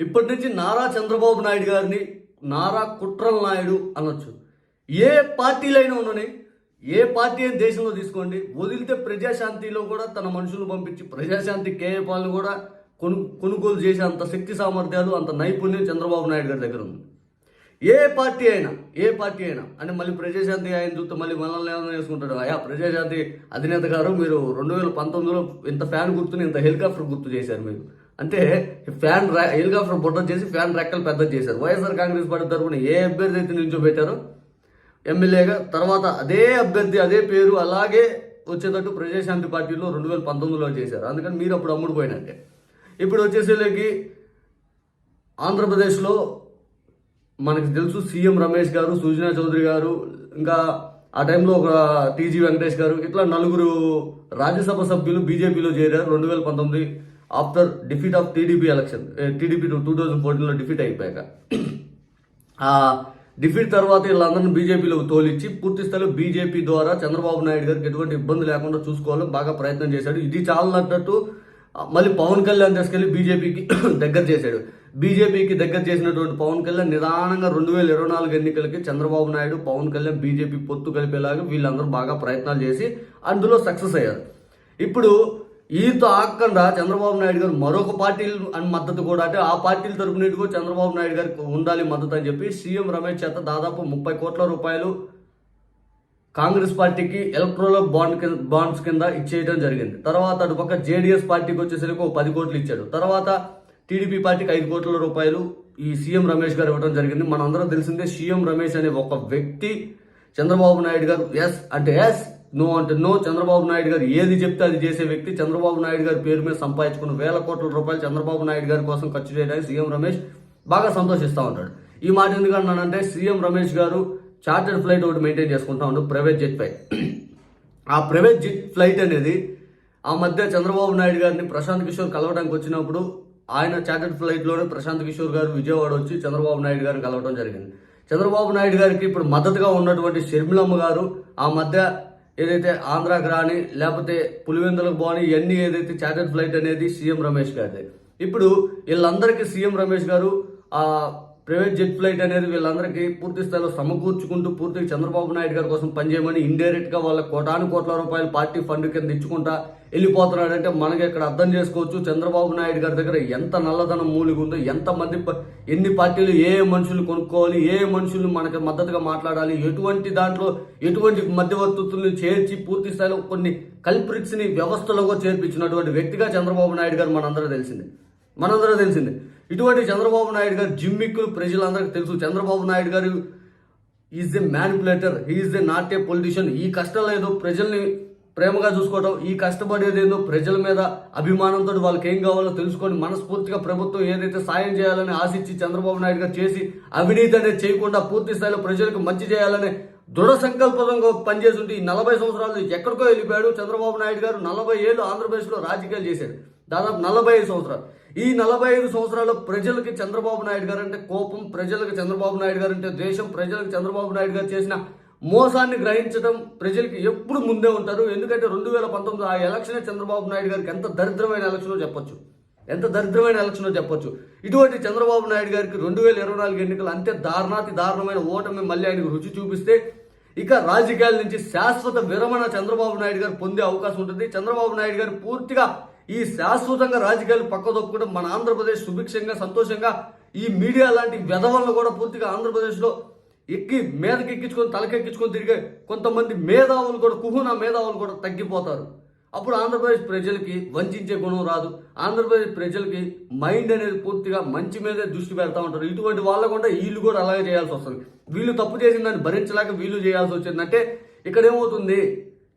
ఇప్పటి నుంచి నారా చంద్రబాబు నాయుడు గారిని నారా కుట్రల నాయుడు అనొచ్చు. ఏ పార్టీలైనా ఉన్నని ఏ పార్టీ అయినా దేశంలో తీసుకోండి. వదిలితే ప్రజాశాంతిలో కూడా తన మనుషులు పంపించి ప్రజాశాంతి కేఏ పాలను కూడా కొను కొనుగోలు చేసే అంత శక్తి సామర్థ్యాలు అంత నైపుణ్యం చంద్రబాబు నాయుడు గారి దగ్గర ఉంది. ఏ పార్టీ అయినా ఏ పార్టీ అయినా అని మళ్ళీ ప్రజాశాంతి ఆయన చూస్తే మళ్ళీ మనల్ని ఏమైనా వేసుకుంటాడు అయా ప్రజాశాంతి అధినేత గారు మీరు రెండు వేల పంతొమ్మిదిలో ఇంత ఫ్యాన్ గుర్తుని ఇంత హెలికాప్టర్ గుర్తు చేశారు మీరు. అంటే ఫ్యాన్ హెలికాప్టర్ బుట్ట చేసి ఫ్యాన్ రెక్కలు పెద్ద చేశారు. వైఎస్ఆర్ కాంగ్రెస్ పార్టీ తరఫున ఏ అభ్యర్థి అయితే నిల్చోబెట్టారో ఎమ్మెల్యేగా తర్వాత అదే అభ్యర్థి అదే పేరు అలాగే వచ్చేటట్టు ప్రజాశాంతి పార్టీలో రెండు వేల పంతొమ్మిదిలో చేశారు. అందుకని మీరు అప్పుడు అమ్ముడుపోయినట్టే ఇప్పుడు వచ్చేసేలోకి ఆంధ్రప్రదేశ్లో మనకి తెలుసు సీఎం రమేష్ గారు సుజనా చౌదరి గారు ఇంకా ఆ టైంలో ఒక టీజీ వెంకటేష్ గారు ఇట్లా నలుగురు రాజ్యసభ సభ్యులు బీజేపీలో చేరారు. రెండు వేల పంతొమ్మిది after defeat of TDP election TDP two thousand ఫోర్టీన్లో డిఫీట్ అయిపోయాక. ఆ డిఫీట్ తర్వాత వీళ్ళందరినీ బీజేపీలో తోలిచ్చి పూర్తి స్థాయిలో బీజేపీ ద్వారా చంద్రబాబు నాయుడు గారికి ఎటువంటి ఇబ్బంది లేకుండా చూసుకోవాలని బాగా ప్రయత్నం చేశాడు. ఇది చాలన్నట్టు మళ్ళీ పవన్ కళ్యాణ్ తీసుకెళ్ళి బీజేపీకి దగ్గర చేశాడు. బీజేపీకి దగ్గర చేసినటువంటి పవన్ కళ్యాణ్ నిదానంగా రెండు వేల ఇరవై నాలుగు ఎన్నికలకి చంద్రబాబు నాయుడు పవన్ కళ్యాణ్ బీజేపీ పొత్తు కలిపేలాగా వీళ్ళందరూ బాగా ప్రయత్నాలు చేసి అందులో సక్సెస్ అయ్యారు. ఇప్పుడు ఈతో ఆకుండా చంద్రబాబు నాయుడు గారు మరొక పార్టీలు అని మద్దతు కూడా అంటే ఆ పార్టీల తరపు నుండి కూడా చంద్రబాబు నాయుడు గారికి ఉండాలి మద్దతు అని చెప్పి సీఎం రమేష్ చేత దాదాపు ముప్పై కోట్ల రూపాయలు కాంగ్రెస్ పార్టీకి ఎలక్ట్రోల్ బాండ్ కింద బాండ్స్ కింద ఇచ్చేయడం జరిగింది. తర్వాత అటుపక్క జేడీఎస్ పార్టీకి వచ్చేసరికి ఒక పది కోట్లు ఇచ్చాడు. తర్వాత టీడీపీ పార్టీకి ఐదు కోట్ల రూపాయలు ఈ సీఎం రమేష్ గారు ఇవ్వడం జరిగింది. మనందరం తెలిసిందే సీఎం రమేష్ అనే ఒక వ్యక్తి చంద్రబాబు నాయుడు గారు ఎస్ అంటే ఎస్ నో అంటే నో చంద్రబాబు నాయుడు గారు ఏది చెప్తే అది చేసే వ్యక్తి. చంద్రబాబు నాయుడు గారి పేరు మీద సంపాదించుకున్న వేల కోట్ల రూపాయలు చంద్రబాబు నాయుడు గారి కోసం ఖర్చు చేయడానికి సీఎం రమేష్ బాగా సంతోషిస్తూ ఉంటాడు. ఈ మాట ఎందుకు అన్నానంటే సీఎం రమేష్ గారు చార్టర్డ్ ఫ్లైట్ ఒకటి మెయింటైన్ చేసుకుంటా ఉంటాడు ప్రైవేట్ జెట్ పై ఆ ప్రైవేట్ జెట్ ఫ్లైట్ అనేది ఆ మధ్య చంద్రబాబు నాయుడు గారిని ప్రశాంత్ కిషోర్ కలవడానికి వచ్చినప్పుడు ఆయన చార్టర్డ్ ఫ్లైట్లోనే ప్రశాంత్ కిషోర్ గారు విజయవాడ వచ్చి చంద్రబాబు నాయుడు గారిని కలవడం జరిగింది. చంద్రబాబు నాయుడు గారికి ఇప్పుడు మద్దతుగా ఉన్నటువంటి షర్మిలమ్మ గారు ఆ మధ్య ఏదైతే ఆంధ్రాకి రాని లేకపోతే పులివెందులకు పోని ఇవన్నీ ఏదైతే చార్టర్డ్ ఫ్లైట్ అనేది సీఎం రమేష్ గారిది. ఇప్పుడు వీళ్ళందరికీ సీఎం రమేష్ గారు ఆ ప్రైవేట్ జెట్ ఫ్లైట్ అనేది వీళ్ళందరికీ పూర్తి స్థాయిలో సమకూర్చుకుంటూ పూర్తిగా చంద్రబాబు నాయుడు గారి కోసం పనిచేయమని ఇండైరెక్ట్గా వాళ్ళ కోటాను కోట్ల రూపాయలు పార్టీ ఫండ్ కింద ఇచ్చుకుంటా వెళ్ళిపోతున్నాడంటే మనకి ఇక్కడ అర్థం చేసుకోవచ్చు. చంద్రబాబు నాయుడు గారి దగ్గర ఎంత నల్లధనం మూలిగి ఉందో ఎంత మంది ప- ఎన్ని పార్టీలు ఏ మనుషులు కొనుక్కోవాలి ఏ మనుషులు మనకి మద్దతుగా మాట్లాడాలి ఎటువంటి దాంట్లో ఎటువంటి మధ్యవర్తులను చేర్చి పూర్తి స్థాయిలో కొన్ని కల్ప్రిట్స్ని వ్యవస్థలో చేర్పించినటువంటి వ్యక్తిగా చంద్రబాబు నాయుడు గారు మనందరూ తెలిసింది. మనందరూ తెలిసింది. ఇటువంటి చంద్రబాబు నాయుడు గారు జిమ్మిక్కులు ప్రజలందరికీ తెలుసు. Chandrababu Naidu garu is a manipulator is a not a politician. ఈ కష్టం ఏదో ప్రజల్ని ప్రేమగా చూసుకోవడం ఈ కష్టపడేది ఏదో ప్రజల మీద అభిమానంతో వాళ్ళకి ఏం కావాలో తెలుసుకొని మనస్ఫూర్తిగా ప్రభుత్వం ఏదైతే సాయం చేయాలని ఆశించి చంద్రబాబు నాయుడు గారు చేసి అవినీతి అనేది చేయకుండా పూర్తి స్థాయిలో ప్రజలకు మంచి చేయాలని దృఢ సంకల్పంగా పనిచేస్తుంటే ఈ నలభై సంవత్సరాలు ఎక్కడికో వెళ్ళిపోయాడు. చంద్రబాబు నాయుడు గారు నలభై ఏళ్ళు ఆంధ్రప్రదేశ్లో రాజకీయాలు చేశాడు దాదాపు నలభై ఐదు సంవత్సరాలు. ఈ నలభై ఐదు సంవత్సరాల్లో ప్రజలకి చంద్రబాబు నాయుడు గారు అంటే కోపం ప్రజలకు చంద్రబాబు నాయుడు గారు అంటే దేశం ప్రజలకు చంద్రబాబు నాయుడు గారు చేసిన మోసాన్ని గ్రహించడం ప్రజలకి ఎప్పుడు ముందే ఉంటారు. ఎందుకంటే రెండు వేల పంతొమ్మిది ఆ ఎలక్షనే చంద్రబాబు నాయుడు గారికి ఎంత దరిద్రమైన ఎలక్షనో చెప్పొచ్చు. ఎంత దరిద్రమైన ఎలక్షనో చెప్పొచ్చు. ఇటువంటి చంద్రబాబు నాయుడు గారికి రెండు వేల ఇరవై నాలుగు ఎన్నికలు అంతే దారుణాతి దారుణమైన ఓటమి మళ్ళీ ఆయనకు రుచి చూపిస్తే ఇక రాజకీయాల నుంచి శాశ్వత విరమణ చంద్రబాబు నాయుడు గారు పొందే అవకాశం ఉంటుంది. చంద్రబాబు నాయుడు గారు పూర్తిగా ఈ శాశ్వతంగా రాజకీయాలు పక్క మన ఆంధ్రప్రదేశ్ సుభిక్షంగా సంతోషంగా ఈ మీడియా లాంటి వెధవలను కూడా పూర్తిగా ఆంధ్రప్రదేశ్లో ఎక్కి మీదకి ఎక్కించుకొని తలకెక్కించుకొని తిరిగే కొంతమంది మేధావులు కూడా కుహున మేధావులు కూడా తగ్గిపోతారు. అప్పుడు ఆంధ్రప్రదేశ్ ప్రజలకి వంచే గుణం రాదు. ఆంధ్రప్రదేశ్ ప్రజలకి మైండ్ అనేది పూర్తిగా మంచి మీదే దృష్టి పెడతా ఉంటారు. ఇటువంటి వాళ్ళ కూడా వీళ్ళు కూడా అలాగే చేయాల్సి వస్తుంది. వీళ్ళు తప్పు చేసిన దాన్ని భరించలేక వీళ్ళు చేయాల్సి వచ్చిందంటే ఇక్కడ ఏమవుతుంది?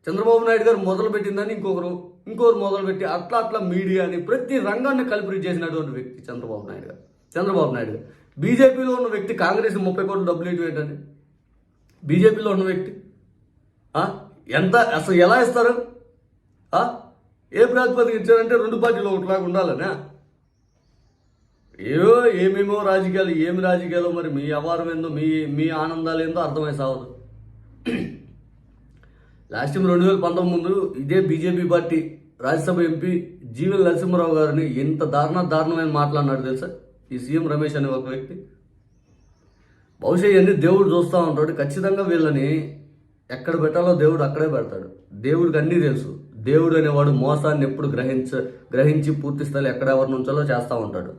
చంద్రబాబు నాయుడు గారు మొదలు పెట్టిందని ఇంకొకరు ఇంకొకరు మొదలుపెట్టి అట్లా అట్లా మీడియాని ప్రతి రంగాన్ని కలిపి చేసినటువంటి వ్యక్తి చంద్రబాబు నాయుడు గారు. చంద్రబాబు నాయుడు గారు. బీజేపీలో ఉన్న వ్యక్తి కాంగ్రెస్ ముప్పై కోట్లు డబ్బులు ఇటు ఏంటండి బీజేపీలో ఉన్న వ్యక్తి. ఎంత అసలు ఎలా ఇస్తారు? ఏ ప్రాతిపదిక ఇచ్చారంటే రెండు పార్టీలు ఒకటిలాగా ఉండాలనే? ఏవో ఏమేమో రాజకీయాలు ఏమి రాజకీయాలు మరి మీ వ్యవహారం ఏందో మీ మీ ఆనందాలు ఏందో అర్థమై సాగదు లాస్ట్ టైం రెండు వేల పంతొమ్మిది ముందు ఇదే BJP party Rajya Sabha MP Jeevan Narasimha Rao గారిని ఎంత దారుణ దారుణమైన మాట్లాడినాడు తెలుసా? ఈ సీఎం రమేష్ అనే ఒక వ్యక్తి. బహుశా ఇవన్నీ దేవుడు చూస్తూ ఉంటాడు. ఖచ్చితంగా వీళ్ళని ఎక్కడ పెట్టాలో దేవుడు అక్కడే పెడతాడు. దేవుడికి అన్నీ తెలుసు. దేవుడు అనేవాడు మోసాన్ని ఎప్పుడు గ్రహించ గ్రహించి పూర్తి స్థాయిలో ఎక్కడ ఎవరిని ఉంచాలో చేస్తూ ఉంటాడు.